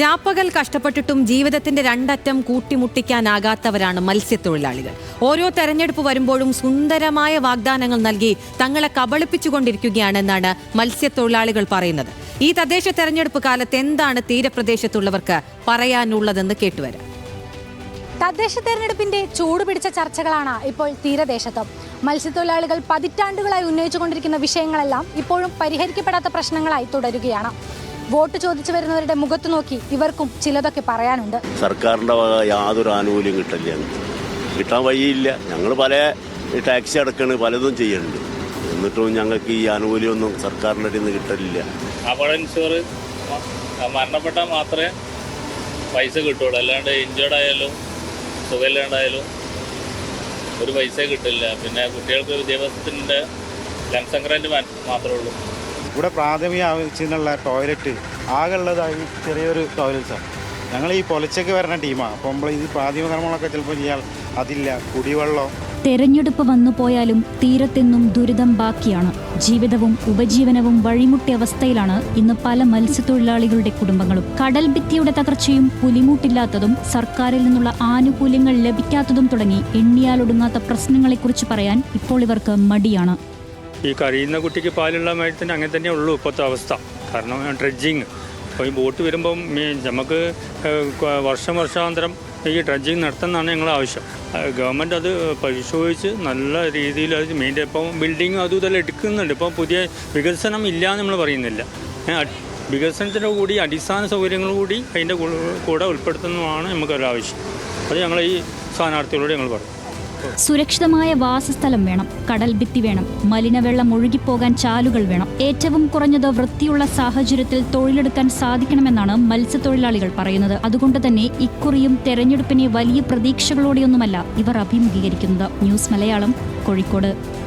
രാപ്പകൽ കഷ്ടപ്പെട്ടിട്ടും ജീവിതത്തിന്റെ രണ്ടറ്റം കൂട്ടിമുട്ടിക്കാനാകാത്തവരാണ് മത്സ്യത്തൊഴിലാളികൾ. ഓരോ തെരഞ്ഞെടുപ്പ് വരുമ്പോഴും സുന്ദരമായ വാഗ്ദാനങ്ങൾ നൽകി തങ്ങളെ കബളിപ്പിച്ചുകൊണ്ടിരിക്കുകയാണെന്നാണ് മത്സ്യത്തൊഴിലാളികൾ പറയുന്നത്. ഈ തദ്ദേശ തെരഞ്ഞെടുപ്പ് കാലത്ത് എന്താണ് തീരപ്രദേശത്തുള്ളവർക്ക് പറയാനുള്ളതെന്ന് കേട്ടുവരാം. തദ്ദേശ തെരഞ്ഞെടുപ്പിന്റെ ചൂടുപിടിച്ച ചർച്ചകളാണ് ഇപ്പോൾ തീരദേശത്തും. മത്സ്യത്തൊഴിലാളികൾ പതിറ്റാണ്ടുകളായി ഉന്നയിച്ചുകൊണ്ടിരിക്കുന്ന വിഷയങ്ങളെല്ലാം ഇപ്പോഴും പരിഹരിക്കപ്പെടാത്ത പ്രശ്നങ്ങളായി തുടരുകയാണ്. വോട്ട് ചോദിച്ചു വരുന്നവരുടെ മുഖത്ത് നോക്കി ഇവർക്കും ചിലതൊക്കെ പറയാനുണ്ട്. സർക്കാരിന്റെ വക യാതൊരു ആനുകൂല്യം കിട്ടില്ല. കിട്ടാൻ വഴിയില്ല. ഞങ്ങൾ പല ടാക്സി അടക്കണ് പലതും ചെയ്യുന്നുണ്ട്. എന്നിട്ടും ഞങ്ങൾക്ക് ഈ ആനുകൂല്യമൊന്നും സർക്കാരിന്റെ അടുത്ത് നിന്ന് കിട്ടലില്ല അപകട ഇൻഷുർ മരണപ്പെട്ടാൽ മാത്രമേ പൈസ കിട്ടുള്ളൂ. അല്ലാണ്ട് ഇഞ്ചേർഡ് ആയാലും സുഖമില്ലാണ്ടായാലും ഒരു പൈസ കിട്ടില്ല. പിന്നെ കുട്ടികൾക്ക് വിദ്യാഭ്യാസത്തിന്റെ ലംസംഗ്രാൻഡ് മാത്രമേ ഉള്ളൂ. ഇവിടെ പ്രാഥമിക ആവശ്യത്തിനുള്ള ടോയ്ലറ്റ് ആകെ ഉള്ളതായി ചെറിയൊരു ടോയ്ലറ്റ്സാണ് ഞങ്ങൾ ഈ പൊലച്ചക്ക് വരുന്ന ടീമാണ് അപ്പോൾ നമ്മൾ ഈ പ്രാഥമിക കർമ്മങ്ങളൊക്കെ ചിലപ്പോൾ ചെയ്യാൻ അതില്ല. കുടിവെള്ളം. തെരഞ്ഞെടുപ്പ് വന്നു പോയാലും തീരത്തെന്നും ദുരിതം ബാക്കിയാണ്. ജീവിതവും ഉപജീവനവും വഴിമുട്ടിയ അവസ്ഥയിലാണ് ഇന്ന് പല മത്സ്യത്തൊഴിലാളികളുടെ കുടുംബങ്ങളും. കടൽ ഭിത്തിയുടെ തകർച്ചയും പുലിമൂട്ടില്ലാത്തതും സർക്കാരിൽ നിന്നുള്ള ആനുകൂല്യങ്ങൾ ലഭിക്കാത്തതും തുടങ്ങി എണ്ണിയാലൊടുങ്ങാത്ത പ്രശ്നങ്ങളെക്കുറിച്ച് പറയാൻ ഇപ്പോൾ ഇവർക്ക് മടിയാണ്. ഈ കരയുന്ന കുട്ടിക്ക് പാലുള്ള മാതിരി തന്നെ അങ്ങനെ തന്നെ ഉള്ളൂ ഇപ്പോഴത്തെ അവസ്ഥ. കാരണം ഡ്രഡ്ജിങ്. അപ്പോൾ ഈ ബോട്ട് വരുമ്പം മീൻ നമുക്ക് വർഷം വർഷാന്തരം ഈ ഡ്രഡ്ജിങ് നടത്തുന്നതാണ് ഞങ്ങളുടെ ആവശ്യം. ഗവൺമെന്റ് അത് പരിശോധിച്ച് നല്ല രീതിയിൽ അത് മെയിന്റെ ഇപ്പം ബിൽഡിങ് അതും ഇതെല്ലാം എടുക്കുന്നുണ്ട്. ഇപ്പം പുതിയ വികസനം ഇല്ല എന്ന് നമ്മൾ പറയുന്നില്ല. വികസനത്തിന്റെ കൂടി അടിസ്ഥാന സൗകര്യങ്ങൾ കൂടി അതിന്റെ കൂടെ ഉൾപ്പെടുത്തുന്നതാണ് നമുക്കൊരാവശ്യം. അത് ഞങ്ങൾ ഈ സ്ഥാനാർത്ഥികളോട് ഞങ്ങൾ പറയും. സുരക്ഷിതമായ വാസസ്ഥലം വേണം കടൽ ഭിത്തി വേണം മലിനവെള്ളം ഒഴുകിപ്പോകാൻ ചാലുകൾ വേണം. ഏറ്റവും കുറഞ്ഞത് വൃത്തിയുള്ള സാഹചര്യത്തിൽ തൊഴിലെടുക്കാൻ സാധിക്കണമെന്നാണ് മത്സ്യത്തൊഴിലാളികൾ പറയുന്നത്. അതുകൊണ്ട് തന്നെ ഇക്കുറിയും തെരഞ്ഞെടുപ്പിനെ വലിയ പ്രതീക്ഷകളോടെയൊന്നുമല്ല ഇവർ അഭിമുഖീകരിക്കുന്നത്. ന്യൂസ് മലയാളം കോഴിക്കോട്.